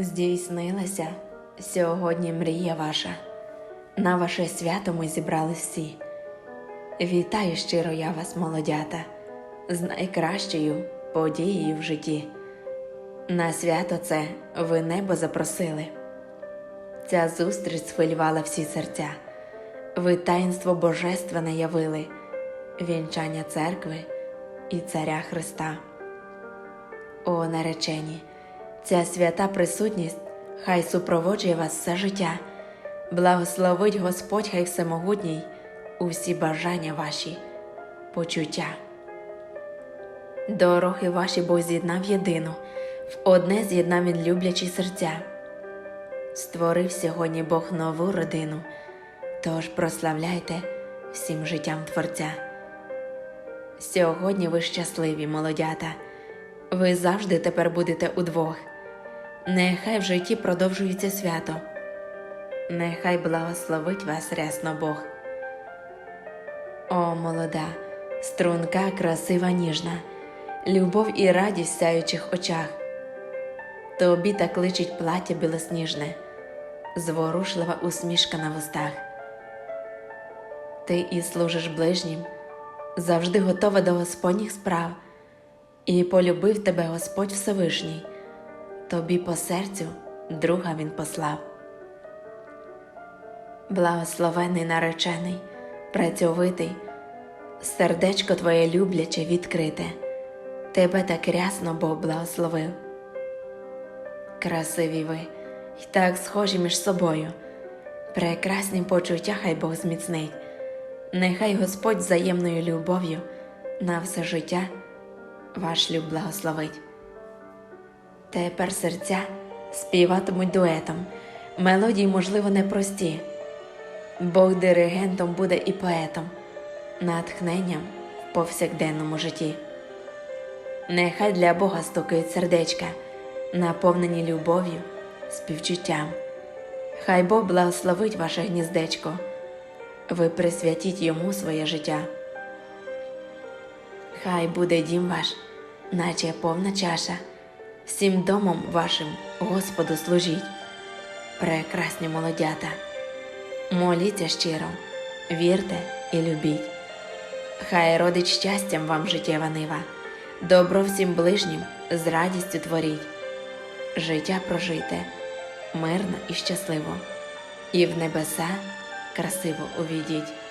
Здійснилася сьогодні мрія ваша. На ваше свято ми зібрали всі. Вітаю щиро я вас, молодята, з найкращою подією в житті. На свято це ви небо запросили. Ця зустріч схвилювала всі серця. Ви таїнство божественне явили, вінчання церкви і царя Христа. О, наречені, ця свята присутність хай супроводжує вас все життя. Благословить Господь хай всемогутній усі бажання ваші, почуття. Дороги ваші Бог з'єднав єдину, в одне з'єднав він люблячі серця. Створив сьогодні Бог нову родину, тож прославляйте всім життям Творця. Сьогодні ви щасливі, молодята, ви завжди тепер будете удвох. Нехай в житті продовжується свято, нехай благословить вас рясно Бог. О, молода, струнка, красива, ніжна, любов і радість в сяючих очах. Тобі так личить плаття білосніжне, зворушлива усмішка на вустах. Ти і служиш ближнім, завжди готова до Господніх справ, і полюбив тебе Господь Всевишній, тобі по серцю друга він послав. Благословений наречений, працьовитий, сердечко твоє любляче відкрите, тебе так рясно Бог благословив. Красиві ви й так схожі між собою, прекрасні почуття хай Бог зміцнить, нехай Господь взаємною любов'ю на все життя ваш люб благословить. Тепер серця співатимуть дуетом, мелодії, можливо, непрості. Бог диригентом буде і поетом, натхненням в повсякденному житті. Нехай для Бога стукають сердечка, наповнені любов'ю, співчуттям. Хай Бог благословить ваше гніздечко, ви присвятіть йому своє життя. Хай буде дім ваш, наче повна чаша, всім домом вашим Господу служіть, прекрасні молодята. Моліться щиро, вірте і любіть. Хай родить щастям вам життєва нива, добро всім ближнім з радістю творіть. Життя прожите мирно і щасливо, і в небеса красиво увійдіть.